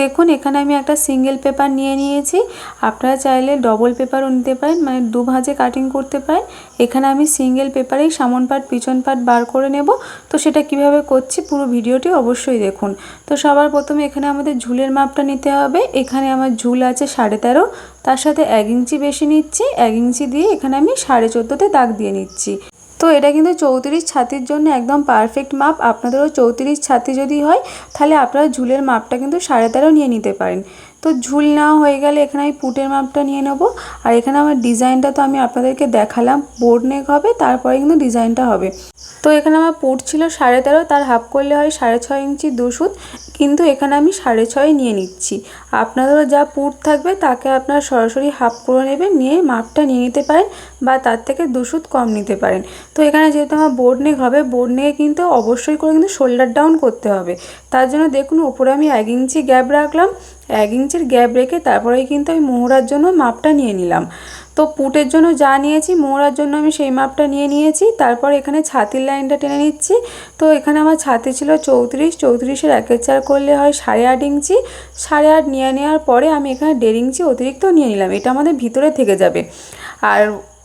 দেখুন, এখানে আমি একটা সিঙ্গেল পেপার নিয়ে নিয়েছি। আপনারা চাইলে ডবল পেপারও নিতে পারেন মানে দু ভাঁজে কাটিং করতে পারেন। এখানে আমি সিঙ্গেল পেপারেই সামন পাট, পিছন পাট বার করে নেব। তো সেটা কীভাবে করছি পুরো ভিডিওটি অবশ্যই দেখুন। তো সবার প্রথমে এখানে আমাদের ঝুলের মাপটা নিতে হবে। এখানে আমার ঝুল আছে সাড়ে তেরো। তার সাথে এক ইঞ্চি বেশি নিচ্ছি। এক ইঞ্চি দিয়ে এখানে আমি সাড়ে চোদ্দোতে দাগ দিয়ে নিচ্ছি। তো এটা কিন্তু চৌত্রিশ ছাতির জন্য একদম পারফেক্ট মাপ আপনাদেরও চৌত্রিশ ছাতি যদি হয়, তাহলে আপনারা ঝুলের মাপটা কিন্তু সাড়ে তেরো নিয়ে নিতে পারেন। তো ঝুল নেওয়া হয়ে গেলে এখানে আমি পুটের মাপটা নিয়ে নেব। আর এখানে আমার ডিজাইনটা তো আমি আপনাদেরকে দেখালাম। বোর্ড নেক হবে, তারপরে কিন্তু ডিজাইনটা হবে। তো এখানে আমার পুট ছিল সাড়ে তেরো, তার হাফ করলে হয় সাড়ে ছয় ইঞ্চি দুশুদ কিন্তু এখানে আমি সাড়ে ছয় নিয়ে নিচ্ছি। আপনাদেরও যা পুট থাকবে, তাকে আপনারা সরাসরি হাফ করে নেবেন, নিয়ে মাপটা নিয়ে নিতে পারেন বা তার থেকে দুশুদ কম নিতে পারেন। তো এখানে যেহেতু আমার বোর্ড নেক হবে, বোর্ড নেকে কিন্তু অবশ্যই করে কিন্তু শোল্ডার ডাউন করতে হবে। তার জন্য দেখুন ওপরে আমি এক ইঞ্চি গ্যাপ রাখলাম। এক ইঞ্চির গ্যাপ রেখে তারপরেই কিন্তু আমি মোহরার জন্য মাপটা নিয়ে নিলাম। তো পুটের জন্য যা নিয়েছি, মোহরার জন্য আমি সেই মাপটা নিয়ে নিয়েছি। তারপর এখানে ছাতির লাইনটা টেনে নিচ্ছি। তো এখানে আমার ছাতি ছিল চৌত্রিশ। চৌত্রিশের একের চার করলে হয় সাড়ে আট ইঞ্চি। সাড়ে আট নিয়ে নেওয়ার পরে আমি এখানে দেড় ইঞ্চি অতিরিক্ত নিয়ে নিলাম। এটা আমাদের ভিতরে থেকে যাবে। আর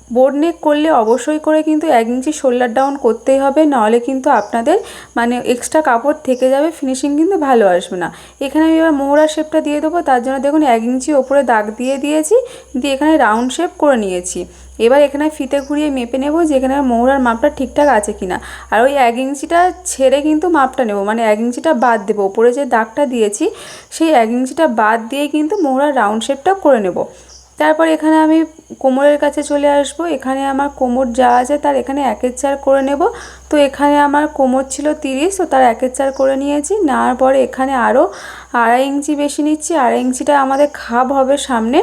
বোর্ড নেক করলে অবশ্যই করে কিন্তু এক ইঞ্চি শোল্ডার ডাউন করতেই হবে, নাহলে কিন্তু আপনাদের মানে এক্সট্রা কাপড় থেকে যাবে ফিনিশিং কিন্তু ভালো আসবে না। এখানে আমি এবার মোহরা শেপটা দিয়ে দেবো, তার জন্য দেখুন এক ইঞ্চি ওপরে দাগ দিয়ে দিয়েছি, দিয়ে এখানে রাউন্ড শেপ করে নিয়েছি। এবার এখানে ফিতে ঘুরিয়ে মেপে নেব যে এখানে মোহরার মাপটা ঠিকঠাক আছে কিনা। আর ওই এক ইঞ্চিটা ছেড়ে কিন্তু মাপটা নেব মানে এক ইঞ্চিটা বাদ দেবো। ওপরে যে দাগটা দিয়েছি, সেই এক ইঞ্চিটা বাদ দিয়ে কিন্তু মোহরার রাউন্ড শেপটা করে নেব। তারপর এখানে আমি কোমরের কাছে চলে আসব। এখানে আমার কোমর যা আছে তার এখানে একের চার করে নেব। তো এখানে আমার কোমর ছিল তিরিশ, তো তার একের চার করে নিয়েছি। নেওয়ার পরে এখানে আরও আড়াই ইঞ্চি বেশি নিচ্ছি। আড়াই ইঞ্চিটা আমাদের খাপ হবে সামনে।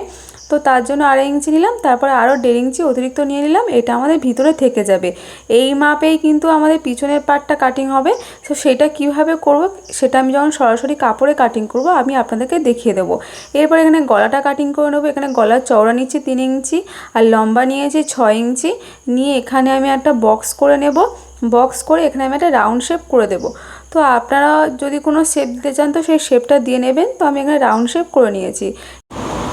তো তার জন্য আড়াই ইঞ্চি নিলাম, তারপরে আরও দেড় ইঞ্চি অতিরিক্ত নিয়ে নিলাম, এটা আমাদের ভিতরে থেকে যাবে। এই মাপেই কিন্তু আমাদের পিছনের পার্টটা কাটিং হবে, তো সেটা কীভাবে করব সেটা আমি যখন সরাসরি কাপড়ে কাটিং করব, আমি আপনাদেরকে দেখিয়ে দেবো। এরপর এখানে গলাটা কাটিং করে নেব, এখানে গলার চওড়া নিচ্ছি তিন ইঞ্চি, আর লম্বা নিয়েছি ছয় ইঞ্চি, নিয়ে এখানে আমি একটা বক্স করে নেব। বক্স করে এখানে আমি একটা রাউন্ড শেপ করে দেবো। তো আপনারা যদি কোনো শেপ দিতে চান, তো সেই শেপটা দিয়ে নেবেন। তো আমি এখানে রাউন্ড শেপ করে নিয়েছি।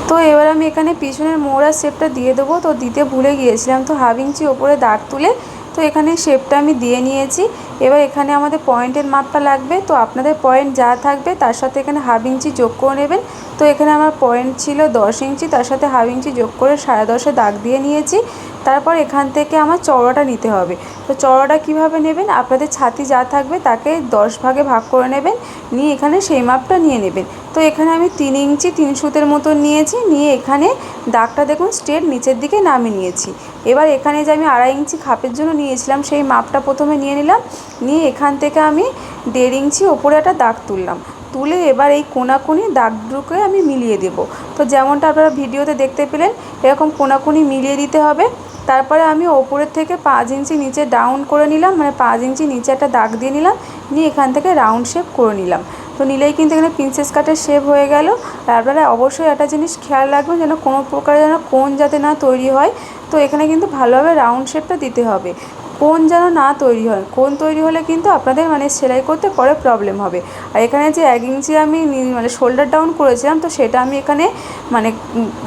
তো এবার আমি এখানে পিছনের মোড়ার শেপটা দিয়ে দেবো। তো দিতে ভুলে গিয়েছিলাম। তো হাফ ইঞ্চি ওপরে দাগ তুলে তো এখানে শেপটা আমি দিয়ে নিয়েছি। এবার এখানে আমাদের পয়েন্টের মাপটা লাগবে, তো আপনাদের পয়েন্ট যা থাকবে তার সাথে এখানে হাফ ইঞ্চি যোগ করে নেবেন। তো এখানে আমার পয়েন্ট ছিল দশ ইঞ্চি তার সাথে হাফ ইঞ্চি যোগ করে সাড়ে দশে দাগ দিয়ে নিয়েছি। তারপর এখান থেকে আমার চওড়াটা নিতে হবে। তো চওড়াটা কীভাবে নেবেন? আপনাদের ছাতি যা থাকবে তাকে দশ ভাগে ভাগ করে নেবেন, নিয়ে এখানে সেই মাপটা নিয়ে নেবেন। তো এখানে আমি তিন ইঞ্চি তিন সুতের মতো নিয়েছি, নিয়ে এখানে দাগটা দেখুন স্ট্রেট নিচের দিকে নামিয়ে নিয়েছি। এবার এখানে যে আমি আড়াই ইঞ্চি খাপের জন্য নিয়েছিলাম, সেই মাপটা প্রথমে নিয়ে নিলাম। নিয়ে এখান থেকে আমি দেড় ইঞ্চি ওপরে একটা দাগ তুললাম। তুলে এবার এই কোনাকুনি দাগগুলোকে আমি মিলিয়ে দেব। তো যেমনটা আপনারা ভিডিওতে দেখতে পেলেন, এরকম কোনাকুনি মিলিয়ে দিতে হবে। তারপরে আমি ওপরের থেকে পাঁচ ইঞ্চি নিচে ডাউন করে নিলাম মানে পাঁচ ইঞ্চি নিচে একটা দাগ দিয়ে নিলাম, নিয়ে এখান থেকে রাউন্ড শেপ করে নিলাম। তো নিলেই কিন্তু এখানে প্রিন্সেস কাটের শেপ হয়ে গেল। আর আপনারা অবশ্যই একটা জিনিস খেয়াল রাখবেন, যেন কোনো প্রকারে যেন কোন যাতে না তৈরি হয়। তো এখানে কিন্তু ভালোভাবে রাউন্ড শেপটা দিতে হবে। কোন যেন না তৈরি হয়। কোন তৈরি হলে কিন্তু আপনাদের মানে সেলাই করতে পরে প্রবলেম হবে। আর এখানে যে এক ইঞ্চি আমি মানে শোল্ডার ডাউন করেছিলাম, তো সেটা আমি এখানে মানে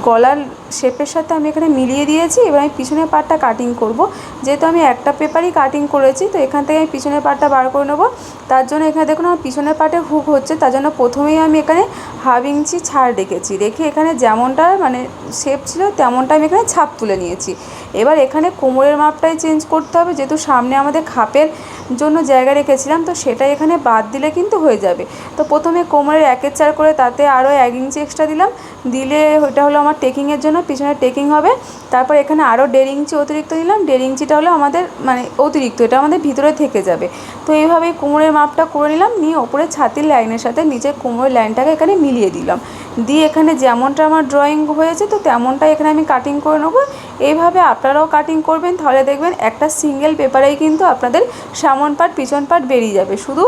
গলার শেপের সাথে আমি এখানে মিলিয়ে দিয়েছি, এবার আমি পিছনের পার্টটা কাটিং করব। যেহেতু আমি একটা পেপারই কাটিং করেছি, তো এখান থেকে আমি পিছনের পার্টটা বার করে নেব। তার জন্য এখানে দেখুন আমার পিছনের পার্টে হুক হচ্ছে, তার জন্য প্রথমেই আমি এখানে হাফ ইঞ্চি ছাড় রেখেছি। রেখে এখানে যেমনটা মানে শেপ ছিল, তেমনটা আমি এখানে ছাপ তুলে নিয়েছি। এবার এখানে কোমরের মাপটাই চেঞ্জ করতে হবে, যেহেতু সামনে আমাদের খাপের জন্য জায়গা রেখেছিলাম, তো সেটা এখানে বাদ দিলে কিন্তু হয়ে যাবে। তো প্রথমে কোমরের একের চার করে তাতে আরও এক ইঞ্চি এক্সট্রা দিলাম। দিলে ওইটা হলো আমার টেকিংয়ের জন্য পিছনে টেকিং হবে। তারপর এখানে আরও দেড় ইঞ্চি অতিরিক্ত দিলাম দেড় ইঞ্চিটা হলো আমাদের মানে অতিরিক্ত, এটা আমাদের ভিতরে থেকে যাবে। তো এইভাবেই কোমরের মাপটা করে নিলাম, নিয়ে ওপরে ছাতির লাইনের সাথে নিচের কোমরের লাইনটাকে এখানে মিলিয়ে দিলাম। দিয়ে এখানে যেমনটা আমার ড্রয়িং হয়েছে, তো তেমনটাই এখানে আমি কাটিং করে নেব। এইভাবে আপনারাও কাটিং করবেন, তাহলে দেখবেন একটা সিঙ্গেল পেপারেই কিন্তু আপনাদের সামন পার্ট পিছন পাট বেরিয়ে যাবে। শুধু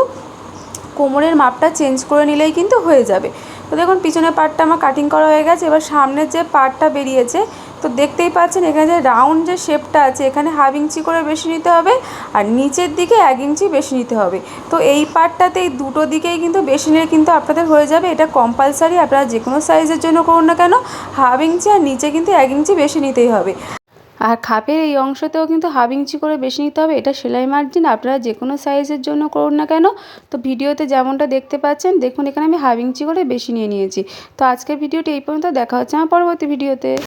কোমরের মাপটা চেঞ্জ করে নিলেই কিন্তু হয়ে যাবে। তো দেখুন, পিছনের পার্টটা আমার কাটিং করা হয়ে গেছে। এবার সামনের যে পার্টটা বেরিয়েছে, তো দেখতেই পাচ্ছেন, এখানে যে রাউন্ড যে শেপটা আছে, এখানে হাফ ইঞ্চি করে বেশি নিতে হবে আর নিচের দিকে এক ইঞ্চি বেশি নিতে হবে। তো এই পার্টটাতে এই দুটো দিকেই কিন্তু বেশি নিলে কিন্তু আপনাদের হয়ে যাবে। এটা কম্পালসারি আপনারা যে কোনো সাইজের জন্য করুন না কেন হাফ ইঞ্চি আর নিচে কিন্তু এক ইঞ্চি বেশি নিতেই হবে। আর খাপের এই অংশতেও কিন্তু হাফ ইঞ্চি করে বেশি নিতে হবে, এটা সেলাই মার্জিন আপনারা যে কোনো সাইজের জন্য করুন না কেন। তো ভিডিওতে যেমনটা দেখতে পাচ্ছেন, দেখুন এখানে আমি হাফ ইঞ্চি করে বেশি নিয়ে নিয়েছি। তো আজকের ভিডিওটি এই পর্যন্ত, দেখা হচ্ছে আমার পরবর্তী ভিডিওতে।